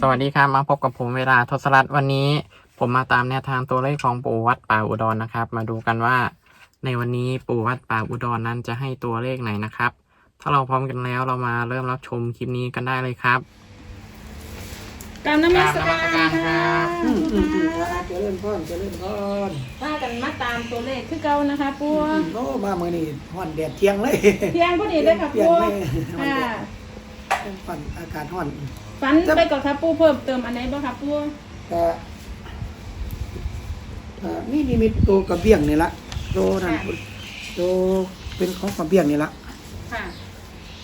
สวัสดีครับมาพบกับผมเวลาทศรัตน์วันนี้ ผมมาตามแนวทางตัวเลขของปู่วัดป่าอุดรนะครับ มาดูกันว่า ในวันนี้ปู่วัดป่าอุดรนั้นจะให้ตัวเลขไหนนะครับ ถ้าเราพร้อมกันแล้วเรามาเริ่มรับชมคลิปนี้กันได้เลยครับกรารนมัสการกราบนมัสการครัค่ะบอืมอืมอืมอ่าเจริญพรเจริญพรว่ากันมาตามตัวเลขคือเก่านะคะปัวโอ้มาเมื่อนี้ฮ้อนแดดเที่ยงเลย เที่ยงพอดีเลยค่ะเที่ยง ปัวเลยฮ้อนค่ะแดดฮ้อนอากาศฮ้อนฝันไปก่อนค่ะปูเพิ่มเติมอันไหนบ้างค่ะปัวก็อ่านี่นิมิตตัวกระเบี้ยงนี่ละตัวนั่นตัวเป็นของกระเบี้ยงนี่ละค่ะ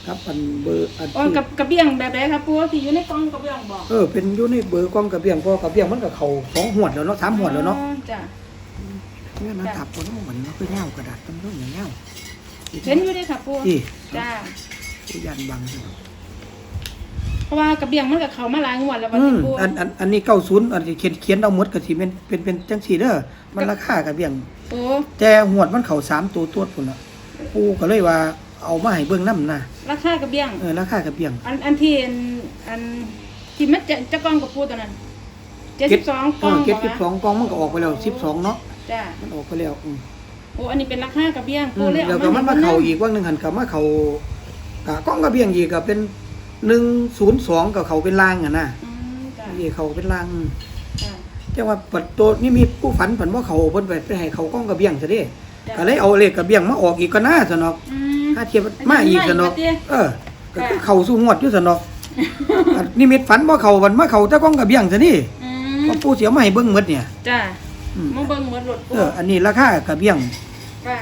ครับอันเบอร์อันโอ้ที่กับกระเบียงแบบไหนคะปัวที่อยู่ในกล่องกระเบียงบอกเออเป็นอยู่ในเบอร์กองกระเบี้ยงเพราะกระเบี้ยงมันก็เข่าสองหวดแล้วเนาะสามหวดแล้วเนาะอ๋อจ้ะเนี่ยมันถับคนเหมือนมันก็เงากระดาษต้นต้นอย่างเงาเห็นอยู่ด้วยค่ะปัวที่จ้าที่ยันบังใช่ไหม เพราะว่ากระเบียงมันกับเขามาหลายงวดแล้ววันอืนี้มปัวอันอันอันนี้เก้าศูนย์อันที่เขียนเขียนเอาหมดก็สิเป็นเป็นเป็นจังสีเด้อมันราคากระเบี้ยง โอ้แต่หวดมันเข่าสามตัวตัวพุ่นละปูก็เลยว่าเอามาให้เบิ่งน้ำนะราคากระเบียง เออราคากระเบี้ยง อันอันที่อันอันที่มันจะจะกล่องกับปูตัวนั้นเจ็ดสิบสองกล่องเก็บบสิบสองกองมันก็ออกไปแล้วสิบสองเนาะจ้ามันออกไปแล้วอืมโอ้อันนี้เป็นราคากระเบียงอืปูมเลยแล้วเอาก็มามันให้มาเพิ่นเข่านะอีกว่าหนึ่งหันกับมาเข่ากะกล้องกระเบี้ยงอีกก็เป็น หนึ่งศูนย์สองกับเขาเป็นลางอะนะอืมจ้ะนี่เขาเป็นลางอืมจ้ะแต่ว่าปัดตัวนี่มีผู้ฝันฝันว่าเขาเพิ่นไปไปให้เขากล้องกระเบี้ยงซะเด้จ้ะก็เลยเอาเลขกระเบี้ยงมาออกอีกก็น่าสนอกอืม ถ้าเทียบมาอีกสนอกมาอีกว่าติเออก็คือค่ะเข่าสู่งวดอยู่สนอกอันนิมิตฝันว่าเขาวันมาเขาแตะกล้องกระเบี้ยงซะนี่อืเพมราะปู่เสียมาให้เบิ่งหมดเนี่ยจ้ะอืมมาเบิ่งหมดรถปูเอออันนี้ราคากระเบี้ยงค่ะ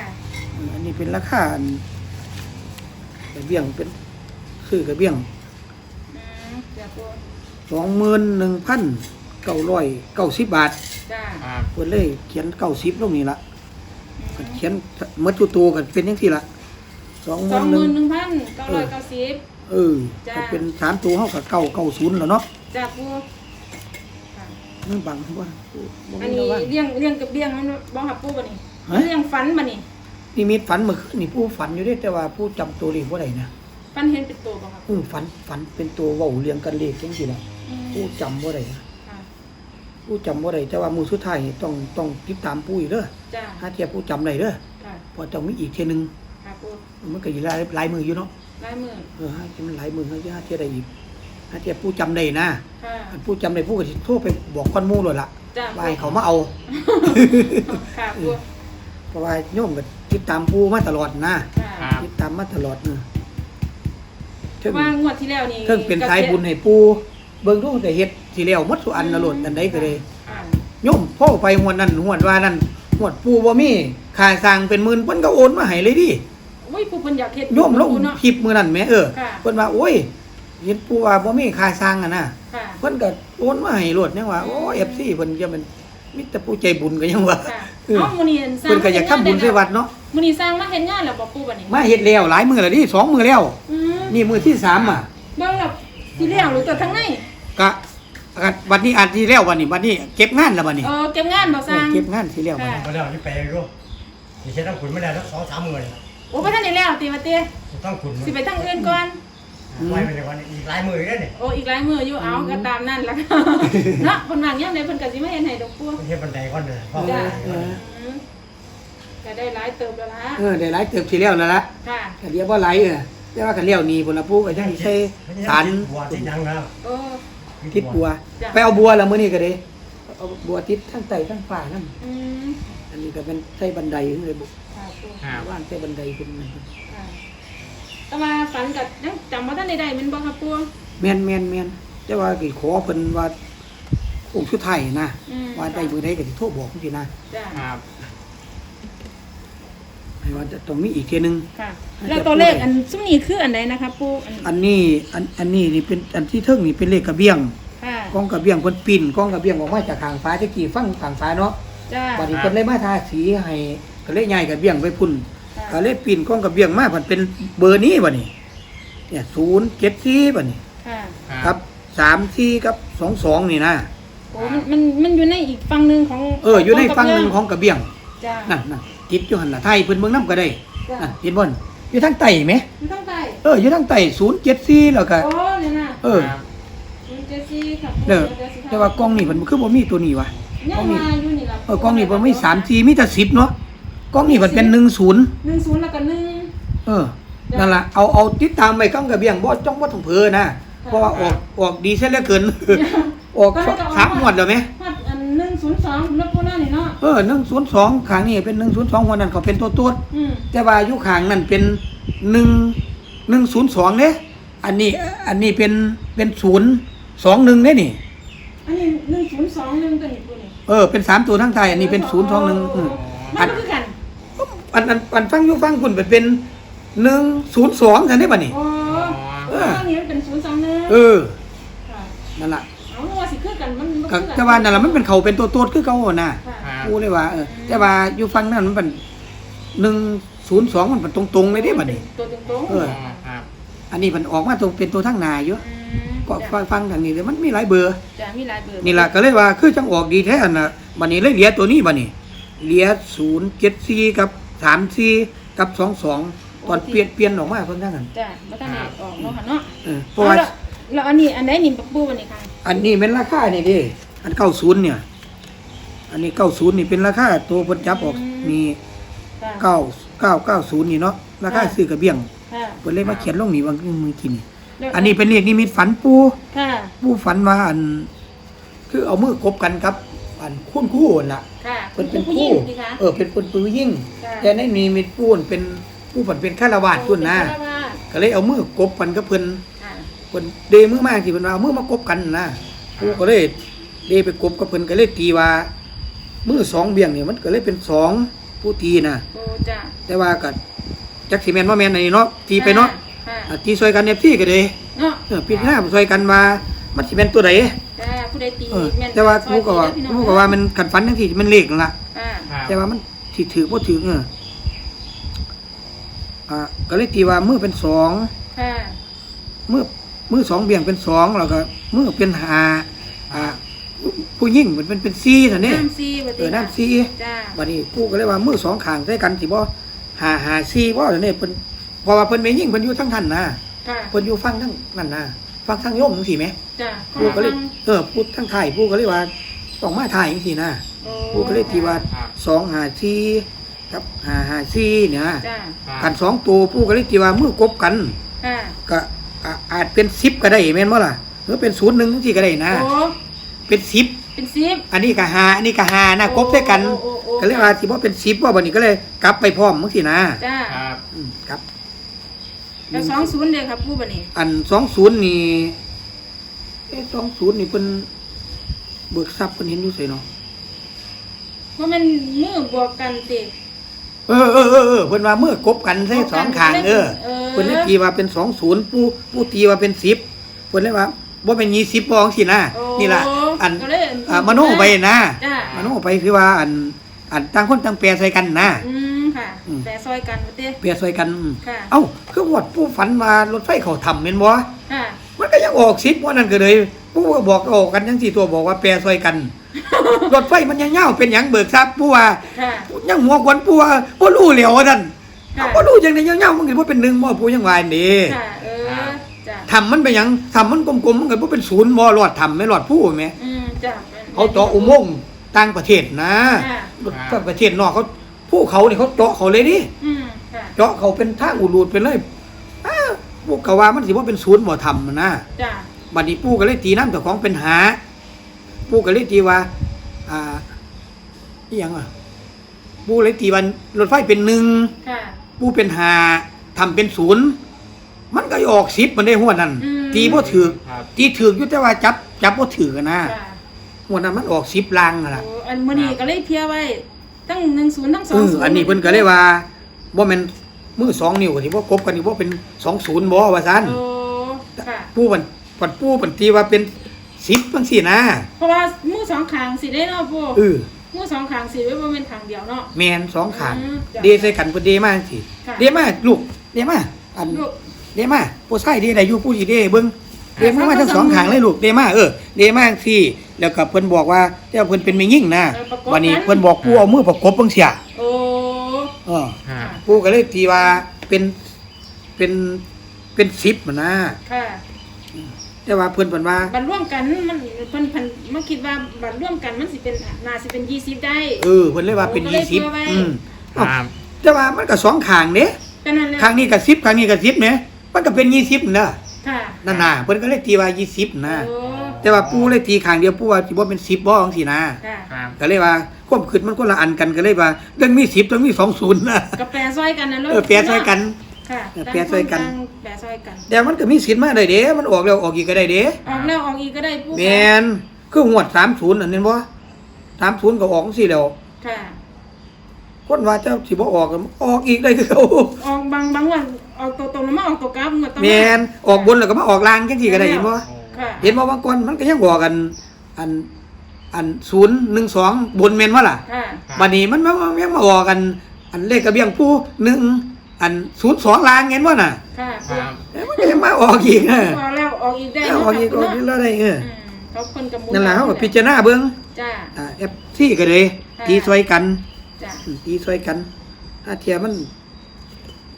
อันนี้เป็นราคาอันกระเบี้ยงเป็นซื้อกระเบี้ยงอืม จ้ะปูสองหมื่นหนึ่งพันเก้าร้อยเก้าสิบบาทจ้ะครับเพิ่นเลยเขียนเก้าสิบลงนี่ละอืก็มเขียนหมัดตัวตัวกันเป็นยังที่ละสองหสมื่อนงหหนึ่มื่งนหนึ่งพันเก้าร้อยเก้าสิบ เออจ้ะ ก็เป็นสามตัวเท่ากับเก้าเก้าศูนย์แล้วเนาะจ้ะปูค่ะมันบังว่าบ่อันมีนี้แล้วว่าเลี้ยงเลี้ยงกับเลี้ยงมันบ้องหับปูบ่นี่ฮะ เลี้ยงฝันบ่นี่นี่มีฝันเมื่อคืนนี่ผู้ฝันอยู่เด้แต่ว่าผู้จำตัวเลขบ่ได้นะ ฝันเห็นเป็นตัวบ่ครับอือฝันฝันเป็นตัวเว้าเรียงกันเลขจังซี่ล่ะอืมผู้จำบ่ได้นะค่ะผู้จำบ่ได้แต่ว่ามื้อสุดท้ายนี่ต้องต้องติดตามผู้อีกเด้อจ้ะถ้าเทียบผู้จำได้เด้อค่ะเพอต้องมีอีกเที่ยหนึงค่ะปูมันก็อีกหลายหลายมืออยู่เนาะลายมือเออฮะมันหลายมือเฮาจะหาเที่ยได้อีกถ้าเทียบผู้จำได้นะค่ะอันผู้จำได้ผู้ก็สิโทรไปบอกคนหมู่เลยล่ะจ้ะว่าให้เขามาเอา ค่ะปูเพราะว่าโยมก็ติดตามผู้มาตลอดนะ ค่ะ ครับ ติดตามมาตลอดเนอะ เทิงว่างวดที่แล้วนี่เทิงเป็นสายบุญให้ปู่เบิ่งดูแต่เฮ็ดสิแล้วหมดสุอันนะโลดอันใดก็เลยค่ะโยมพ่อไปหวดนั้นหวดว่านั้นหวดปู่บ่มีค่าสร้างเป็นหมื่นเพิ่นก็โอนมาให้เลยดิอุ้ยผู้เพิ่นอยากเฮ็ดโยมลงเนาะ คลิปมื้อนั้นแหมเออค่ะ เพิ่นว่าโอ้ยเห็นปู่ว่าบ่มีค่าสร้างอะนะ ค่ะ เพิ่นก็โอนมาให้โลดยังว่าโอ้ FC เพิ่นจะมันมีแต่ผู้ใจบุญก็ยังว่าค่ะเออเอ้ามื้อนี้สร้างเพิ่นก็อยากทำบุญใส่วัดเนาะมื้อนี้สร้างมาเฮ็ดงานแล้วบ่ปู่บัดนี้มาเฮ็ดแล้วหลายมื้อแล้วดิสองมื้อแล้วอืม นี่มื้อที่สามอะเบิ่งแล้วที่แล้วหรือตัวทั้งในกะกะวันนี้อันที่แล้ววันนี้วันนี้ เก็บงานแล้ววันนี้เออเก็บงานบ่สร้างเก็บงานที่แล้ววันนี้ค่ะมาแล้วนี่ไปรู้นี่ใช้ต้องขุนไม่ได้ทั้งสองสามหมื่นโอ้บ่ทันได้แล้วติว่าติต้องขุนสิไปทางอื่นก่อนไว้เป็นวันอีกหลายหมื่นเลยเนี่ยโอ้อีกหลายมื้ออยู่เอาก็ตามนั่นล่ะเนาะเพิ่นว่างยามใดเพิ่นก็สิมาเฮ็ดให้ดอกปู่มันเทียบบันไดก้อนเลยพ่อจ้ะเอออืมก็ได้หลายเติบแล้วล่ะเออได้หลายเติบที่แล้วแล้วละค่ะก็เรียกว่าหลายเออ แต่ว่ากันเลี้ยวหนี่พุ่นละผู้ก็ยังสิใช้สารบัวติดยังแล้วโอ้ทิศบัวจ้ะไปเอาบัวแล้วมื้อนี้ก็ได้เอาบัวทิศทั้งใต้ทั้งฝ่านั่นอืมอันนี้ก็เป็นใช้บันไดขึ้นเลยบุค่ะปู่ครับว่างใช้บันไดขึ้นมาค่ะแต่ว่าฝันกับยังจำว่าท่านใดๆแมันบ่ครับปู่แม่นแม่นแม่นแต่ว่าก็ขอเพิ่นว่าโอ้สุดท้ายนะอืมว่าได้มื้อใดก็สิโทรบอกจังซี่นะ จ้ะครับให้ ว่าจะต้องมีอีกเที่ยหนึง ค่ะ แล้วตัวเลขอันซุ้มนี้คืออันใดนะคะปู่อันอันนี้อันอันนี้นี่เป็นอันที่เทิงนี่เป็นเลขกระเบี้ยงค่ะกองกระเบี้ยงเพิ่นปิ่นกองกระเบี้ยงออกมาจากข้างฟ้าตะกี้ฟังข้างฟ้าเนาะจ้า บัดนี้เพิ่นเลยมาทาสีให้ก็เลยย้ายกระเบี้ยงไปพุ่นค่ะ ก็เลยปิ่นกองกระเบี้ยงมาเพิ่นเป็นเบอร์นี้บัดนี้เนี่ย074บัดนี้ค่ะครับ34กับ22นี่นะโอ้มันมันมันอยู่ในอีกฝั่งหนึงของเอออยู่ในฝั่งหนึงของกระเบี้ยงจ้านั่นนั่น ติดอยู่หั่นล่ะไทยเพิ่นเบิ่งนํก็ได้จ้านั่นเห็นบ่นอยู่ทางใต้แหมมันต้องใต้เอออยู่ทางใต้074แล้วก็ โอ้เนี่ยนะเออครับศูนย์เจ็เจ็ดสี่ค่ะปูเด้อดี๋ยวสิทำแต่ว่ากล้องนี่มันคือบ่มีตัวนี้วะยังมาอยู่นี่ล่ะเออกล้องนี่บ่มี3 4มีแต่10เนาะกล้องนี่มันเป็น10หนึ่งศูนย์แล้วก็หนึ่ง เออนั่นล่ะเอาเอาติดตามไปกำกับเบียงบ่จ้องบ่ต้องเพ้อนะเพราะว่าออกออกดีเสียเหลือเกิน ออกสามงวดแล้วไหมฮอดอั นหนึ่งศูนย์สองแล้วปูนั่นนี่เนาะเออ102ข้างนี้เป็น102หัวนั้นเขาเป็นตัวตัวอืมแต่ว่าอยู่ข้างนั้นเป็น1 102เด้อันนี้อันนี้เป็นเป็น021เด้นี่ อันนี้หนึ่งศูนย์สองหนึ่งตัวนี้ปูนี่เออเป็นสามตัวทั้งไทยอันนี้เป็น021อืม มัอันนก็คือกันอันอันอันฟังอยู่ฟังคุณเป็น102ซั่นเด้บัดนี้โอ้เอออันนี้มันเป็นศูนย์สองหนึ่งเออค่ะนั่นล่ะเอาว่าสิคือ กันมันมันก็คือกันแต่ว่านั่นล่ะมันเป็นเขาเป็นตัวตัวคือเขาน่ะค่ะครับกูเลยว่าเออแต่ว่าอยู่ฟังนั้นมันเป็นหนึ่งศูนย์สองมันเป็นตรงๆเลยเด้บัดนี้ ตัวตรงๆเออ ครับอันนี้มันออกมาตรงเป็นตัวทั้งหนาอยู่อืมก็จ้ะฟังฟังทางนี้เลยมันมีหลายเบอร์ จะมีหลายเบอร์นี่ล่ะก็เลยว่าคือจังออกดีแท้อันน่ะบัดนี้เลยเหลือตัวนี้บัดนี้เหลือศูนย์เจ็ดสี่กับสามสี่กับสองสองตอนเปลี่ยนเปลี่ยนออกมาเพิ่นทั้งนั้นจ้ะบ่ทันได้ออกเนาะค่ะเนาะเออเพราะว่า เอาละ แล้วอันนี้อันไหนนี่ปักปูอันนี้ค่ะอันนี้เป็นราคานี่เดิอันเก้าศูนย์เนี่ย อันนี้เก้าศูนย์นี่เป็นราคาตัวเพิ่นจับออกนี่ค่ะเก้าเก้าเก้าศูนย์นี่เนาะราคาซื้อกระเบี้ยงค่ะเพิ่นเลยมาเขียนลงนี่ว่ามือกิน แล้วอันนี้เป็นเลขนิมิตฝันปูค่ะปูฝันว่าอัน คือเอามือกบกันครับ อันคุ้นคู่นั่นล่ะ ค่ะเพิ่นเป็นผู้หคู่ญิงสิคะ เออเป็นคนปืนยิ่ง ค่ะ แต่ในนิมิตปูนเป็นผู้ฝันเป็นฆราวาสพุ่นนะเป็ฆราวาสก็เลยเอามือกบกันกับเพิ่นค่ะ เพิ่นเดมือมากที่เพิ่นว่าเอามือมากบกันนะปูก็เลยเดไปกบกับเพิ่นก็เลยตีว่ามือสองเบี่ยงนี่มันก็เลยเป็นสองผู้ตีนะโอ้จ้ะแต่ว่าก็จักสิแม่นบ่แม่นอันนี้เนาะตีไปเนาะค่ะอะตีซอยกันเอฟซีก็เลยเนาะเออปิดหน้าซอยกันมามันสิเป็นตัวไหนจ้ะผู้ใดตีเออแม่นแต่ว่าซอยผู้ก็ว่าตีเด้อพี่น้องผู้ก็ว่ามันขันฟันทั้งที่มันเลขนั่นล่ะค่ะครับแต่ว่ามันสิถือบ่ถือเอออ่าก็เลยตีว่ามือเป็นสองค่ะ มือ มือสองเบี่ยงเป็นสองแล้วก็มือเป็นหาอ่าผู้ยิ่งมันเป็นเป็นซีท่านนี่น้ำซีบ่เอติอน้ำซีจ้ะบัดนี้ผู้ก็เลยว่ามือสองข้างใส่กันสิบ่หาหาซีบ่ท่านนี่เพิ่นเพราะว่าเพิ่นไม่ยิ่งเพิ่นอยู่ทั้งท่านนะค่ะเพิ่นอยู่ฟังทั้งนั่นนะฟังทั้งโยมจังซี่แหมจ้ะผู้ก็เลยเออพูดทั้งไทยผู้ก็เลยว่าต้องมาไทยจังซี่นะโอ้ผู้ก็เลยตีว่าครับสองหาซีกับหาหาซีเนี่ยจ้ะกันสองตัวผู้ก็เลยตีว่ามือกบกัน ค่ะก็ อ่าอาจเป็นสิบก็ได้แม่นบ่ล่ะหรือเป็นศูนย์หนึ่งจังซี่ก็ได้นะ โอ้เป็นสิบเป็นสิบอันนี้ก็หาอันนี้ก็หานะกบด้วยกัน โอ้โอ้โอ้ ก็เลยว่าสิบ่เป็นสิบว่าบัดนี้ก็เลยกลับไปพร้อมจังซี่นะจ้ะครับอืมครับ แล้วสองศูนย์เด้อครับผู้บัดนี้อันสองศูนย์นี่เอ๊ะสองศูนย์นี่เพิ่นเบิกทรัพย์เพิ่นเห็นอยู่ไสเนาะว่ามันมือบวกกันติ เออเออเออเออเพิ่นว่าเมื่อกบกันใส่สองข้างเออเออ เพิ่นเลยตีว่าเป็นสองศูนย์ผู้ผู้ตีว่าเป็นสิบเพิ่นเลยว่าบ่เป็นยี่สิบบ่จังซี่นะโอ้นี่ล่ะอันก็เลยอ่ามโนไปนะจ้ะ มโนไปคือว่าอันอันต่างคนต่างแปลใส่กันนะ อืมค่ะ อืม แต่ซอยกันบ่ติแปลใส่กันอืมค่ะ เอ้าคือวดผู้ฝันว่ารถไฟเขาทำแม่นบ่ค่ะ มันก็ยังออกสิบว่านั่นก็เลยผู้ก็บอกออกกันจังสี่ตัวบอกว่าแปลใส่กัน รถไฟมันยังเง่าวเป็นหยังเบิกทรัพย์ผู้ว่าค่ะ ยังหัวควนผู้ว่าบ่รู้แล้วว่าซั่นค่ะ บ่รู้จังได๋ยังเง่าวมันก็บ่เป็นหนึ่งบ่ผู้ยังว่านี่ค่ะ เออจ้ะทำมันไปหยังทำมันกลมๆมันก็บ่เป็นศูนย์บ่รอดทำไม่รอดผู้แหมอืมจ้ะเขาเจาะอุโมงค์ต่างประเทศนะค่ะต่างประเทศนอกเขาผู้เขานี่เขาเจาะเขาเลยดิอืมค่ะเจาะเขาเป็นทางอุรูดเป็นเลยอ้าวพวกเขาว่ามันสิว่าเป็นศูนย์บ่ทำนะจ้ะบัดนี้ปู่ก็เลยตีน้ำเจ้าของเป็นหาปู่ก็เลยตีว่า อ่าอหยังอะปู่เลยตีวันรถไฟเป็นหนึ่งค่ะ ปู่เป็นหาทำเป็นศูนย์มันก็ออกสิบมันได้หัวดนั้นอืม ตีบ่ถือครับ ตีถืออยู่แต่ว่าจับ จับบ่ถือกันนะค่ะหัวดนั้นมันออกสิบลางนั่นล่ะ โอ้อันมื้อนี้ก็เลยเพียไว้ทั้ง10ทั้งเออ20อันนี้เพิ่นก็เลยว่าบ่แม่นมือสองนิ้วก็สิบ่กบกันนี่บ่เป็นสองศูนย์บ่ว่าซั่นโอ้ค่ะ ปู่มันปัดปู่ปันตีว่าเป็น สิบจังซี่นะเพราะว่ามือสองข้างสิได้เนาะปู่เออมือสองข้างสิไว้บ่แม่นข้างเดียวเนาะแมนสองขางอืมจ้ะ เดใส่กันเพิ่นเดมาสิค่ะ เดมาลูกเดมาอันลูก เดมาผู้ชายเดได้อยู่ผู้สิเดเบิ่งเดมามาทั้งค่ะสองขางเลยลูกเดมาเออเดมาสิแล้วก็เพิ่นบอกว่าเจ้าเพิ่นเป็นแม่ยิ่งนะเออประกบวันนี้กันเพิ่นบอกผู้เอามือประกบเบิ่งเสียโอ้เออครับผู้ก็เลยตีว่าเป็นเป็นเป็น10มันนะค่ะ แต่ว่าเพิ่นเพิ่นว่า บัตรร่วมกันมันเพิ่นเพิ่นมาคิดว่าบัตรร่วมกันมันสิเป็นน่าสิเป็น20ได้ เออเพิ่นเลยว่าเป็นโอ้ก็เลยยี่สิบเผื่อไว้ อืมคเอ้ารับแต่ว่ามันก็สองข้างเด้ก็นั่นแหละข้างนี้ก็10ข้างนี้ก็10แหมมันก็เป็น20นั่นน่ะค่ะนั่นน่ะเพิ่นก็เลยตีว่า20นะโอ้แต่ว่าปู่เลยตีข้างเดียวปู่ว่าสิบ่เป็น10บ่จังซี่นะ ค่ะครับก็เลยว่าความคิดมันคนละอันกันก็เลยว่าเรื่องมี10ต้องมี20นะก็แปรซอยกันนะลูกเออแปรซอยกัน ค่ะเออแปรซอยกัน ต่างคแปรซอยกันแต่มันก็มีสิทธิ์มาได้เด้ มันออกแล้วออกอีกก็ได้เด้ออกแล้วออกอีกก็ได้ผู้แมนคือหวด30อันนั้นบ่30ก็ออกจังซี่แล้ว ค่ะ คนว่าเจ้าสิบ่ออกก็ออกอีกได้คือเขาออกบางบางวันออกตัวตรงแล้วมาออกตัวกราฟเมื่อตอนแมนออกบนแล้วก็มาออกล่างจังซี่ก็ได้เห็นบ่ค่ะเห็นบ่บางคนมันก็ยังบอกกันอันอัน012บนแม่นว่าล่ะ ค่ะ บัดนี้มันมายังมาออกกัน อันเลขกระเบียงผู้หนึ่ง อัน02ล่างเห็นบ่น่ะค่ะครับเอ้ยมันก็ยังมาออกอีกเออออกแล้วออกอีกได้ออกอีกออกอีกแล้วได้เอออืมเขาคนกับหมูนั่นล่ะเฮาก็พิจารณาเบิ่งจ้า อ่า FC ก็เลยตีช่วยกันจ้าอืมตีช่วยกันอาเทียมัน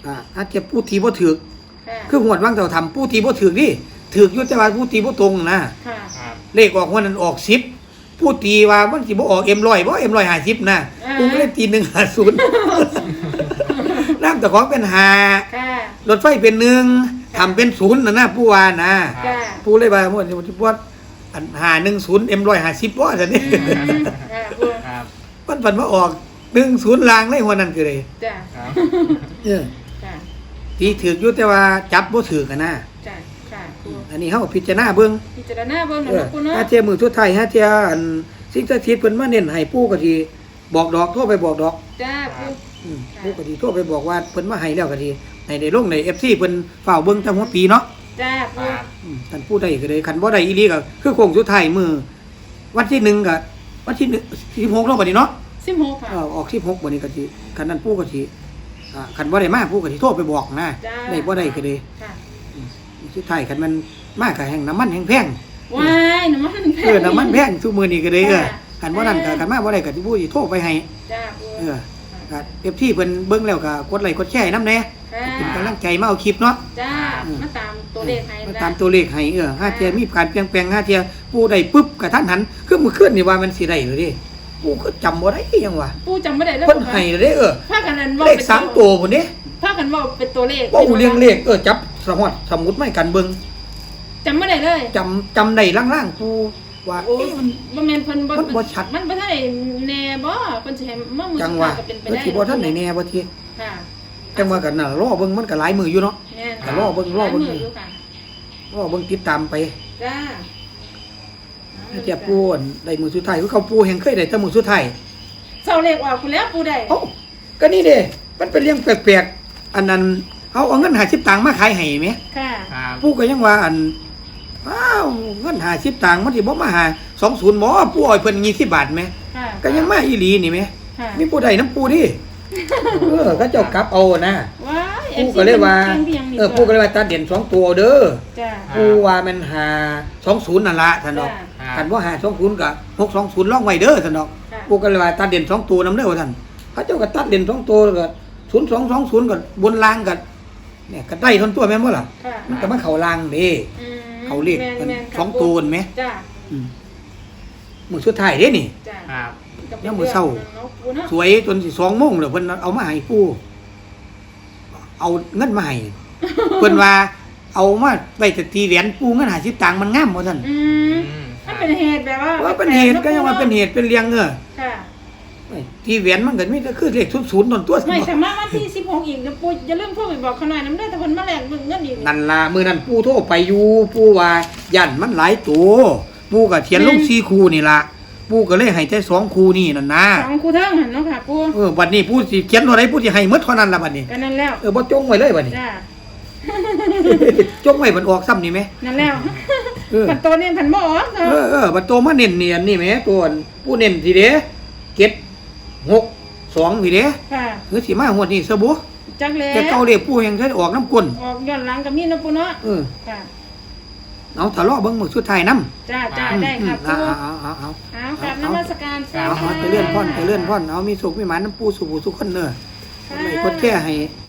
อ่าอาเทียผู้ตีบ่ถือกค่ะคือหวดว่างเจ้าทำผู้ตีบ่ถือกนี่ถือกอยู่แต่ว่าผู้ตีบ่ตรงนะ ค่ะครับเลขออกวันนั้นออก10ผู้ตีว่ามันสิบ่ออก M100 บ่ M150 นะกูก็เลยตี150น้ำตะของเป็น5ค่ะรถไฟเป็น1ทำเป็น0น่ะนะผู้ว่านะจ้าผู้เลยว่ามันสิบ่อัน510 M150 บ่ซั่นนี่อืมค่ะผู้ครับมันฝันว่าออก10ลางเลยหัวนั้นคือเลยจ้าครับเออค่ะตีถือกอยู่แต่ว่าจับบ่ถือกอะนะจ้าค่ะผู้อันนี้เฮาก็พิจารณาเบิ่งพิจารณาเบิ่งหน่เออยอนะผู้เนาะถ้าเทียมือทุดไทายถ้าเทียอันสิ่งศักดิ์สิทธิ์เพิ่นมาเน้นให้ปู่ก็สิบอกดอกโทรไปบอกดอก จ้า ผู้อืมปู่ก็สิโทรไปบอกว่าเพิ่นมาให้แล้วก็สิให้ได้ลงใน FC เพิ่นเฝ้าเบิ่งตั้งหัวปีเนาะจ้าคผู้รับอืมท่านผู้ใดก็ได้คันบ่ได้อีหลีก็คือโค้งสุดท้ายมือวันที่หนึ่งก็วันที่1 16เนาะบัดนี้เนาะสิบหกค่ะ เออออก16บัดนี้ก็สิคันนั้นปู่ก็สิอ่าคันบ่ได้มาปู่ก็สิโทรไปบอกนะจ้า ได้บ่ได้ก็ได้ค่ะสุดท้ายคันมันมากก็แห่งน้ำมันแห่งแพงว้ายน้ำมันแพง เออน้ำมันแพงซุมื้อนี้ก็ได้เออค่ะคันบ่นั้นก็คันมาบ่ได้ก็สิผู้สิโทรไปให้ จ้าผู้เออ ก็เอฟที่เพิ่นเบิ่งแล้วก็กดไลค์กดแชร์ให้นำแหน่ค่ะเป็นกำลังใจมาเอาคลิปเนาะ จ้ามาตามตัวเลขให้มานะตามตัวเลขให้เออห้าเทียมีการเปลี่ยนแปลงห้าเทียผู้ใดปุ๊บกระทันหันคือมื้อคืนนี่ว่ามันสิได้หรือดิผู้ก็จำบ่ได้หยังวะปู่จำไม่ได้แล้วเพิ่นให้เลยเด้เออพากันนั้นว่าเลขเป็นสามตัวพุ่นเด้พากันว่าเป็นตัวเลขเว้าเรียงเลขเออจับสมมุติสมมุติไม่กันเบิ่งจำไม่ได้เลย จำจำได้ล่างๆผู้ ว่าโอ้เอ๊ะมัน บ่แม่นเพิ่นบ่มันบ่ชัด มันบ่ทันได้แน่บ่เพิ่นสิให้มามือจัสุงดว่าท้ายก็เป็นไปเพิ่นได้สิบ่ทันได้แน่บ่ทีค่ะจังว่ากันน่ะรอเบิ่งมันก็หลายมืออยู่เนาะ แม่นแต่รอเบิ่งรอเบิ่ง หลายมือยู่ค่ะรอเบิ่งติดตามไปจ้าถ้าเทียปูอั่นได้มือสุดท้ายคือเขาปูแห่งเคยได้แต่มือสุดท้ายเซาเลขออกคุณแล้วปู่ได้เอ้าก็นี่เด้มันเป็นเรื่องแปลกๆอันนั้นเอาเอาเงินหาสิบตังค์มาขายให้ไหมค่ะ ครับ ปู่ก็ยังว่าอัน อ้าวเงินหาสิบตังค์มันสิบ่มาหาสองศูนย์หมอปู่เอาให้เพิ่นยี่สิบบาทไหมค่ะก็ยังมาอีหลีนี่ไหมค่ะมีผู้ใดน้ำปูดิเออก็เจ้ากลับเอานะว้ายปู่ก็เลยว่าเก่งพี่ยังนี่เออปู่ก็เลยว่าตัดเด่นสองตัวเด้อจ้าปู่ว่ามันหาสองศูนย์นั่นละท่านดอกจ้ากันว่าหาสองศูนย์กับหกสองศูนย์ล่องไว้เด้อท่านดอกค่ะปู่ก็เลยว่าตัดเด่นสองตัวนํเด้อว่าท่านพระเจ้าก็ตัดเด่นสองตัวก็ศูนย์สองสองศูนย์ก็บนล่างก็เนี่ยก็ได้ทนตัวแม่นบ่ล่ะค่ะมันก็มาเข้าล่างเด้อืม เขาเรียกแม่นกันแม่นครับ สองตัวนั่นไหมจ้าอืมมื้อสุดท้ายเด้นี่ จ้าครับก็ป็ยามมื้อเช้ารื่องนั้นเนาะปู่เนาะสวยจนสิ2โมงแล้วเพิ่นเอามาให้ปู่เอาเงินมาให้ เพิ่นว่า เอามาไว้จะตีเหรียญปู่เงิน50ตังค์มันงามบ่ท่านอืมมันเป็นเหตุแบบว่าว่าเป็นเหตุก็ยังว่าเป็นเหตุเป็นเรื่องเออ ค่ะ ตีเหรียญมันก็มีแต่คือเลขศูนย์ๆต้นตัวไม่แต่มาวันที่16อีกเดี๋ยวปู่อย่าลืมโทรไปบอกเขาหน่อยน้ำได้อแต่เพิ่นมาแลกเบิ่งเงินอีกนั่นล่ะมื้อนั้นปู่โทรไปอยู่ปู่ว่ายันมันหลายตัวปู่ก็เขียนลงสี่คู่นี่ล่ะปู่ก็เลยให้แต่สองคู่นี่นั่นนะสองคู่เทิงหั่นเนาะค่ะปู่เออบัดนี้ปู่สิเขียนเท่าไหร่ปู่สิให้หมดเท่านั้นล่ะบัดนี้ก็นั่นแล้วเออบ่จงไว้เลยบัดนี้จ้าจงไว้มันออกซ้ำนี่แหมนั่นแล้วเออผันโตนี่ผันบ่ออกเออเออบัดโตมาเน้นนี่อันนี้แหมตัวอันปู่เน้นทีเด้เจ็ด หกสองนี่เด้ค่ะคือสิมาฮวดนี้ซะบ่จักแล้แต่เก่าวเรียกปู่แห่งเคยออกน้ำก้นออกย้อนหลังกับนี่นะปู่เนาะเออค่ะ เอาทะเลาะเบิ่งมื้อสุดท้ายนำจ้าจ้าอืมได้อืครัมบเอาปู่เอาเอาเอา เอาครับนมัสการเอาเอาไปเลื่อนพ่อนไปเลื่อนพ่อนเอามีสุขมีหมานน้ำปูสุขสุขคนเนอะค่ะไม่กดแค่ให้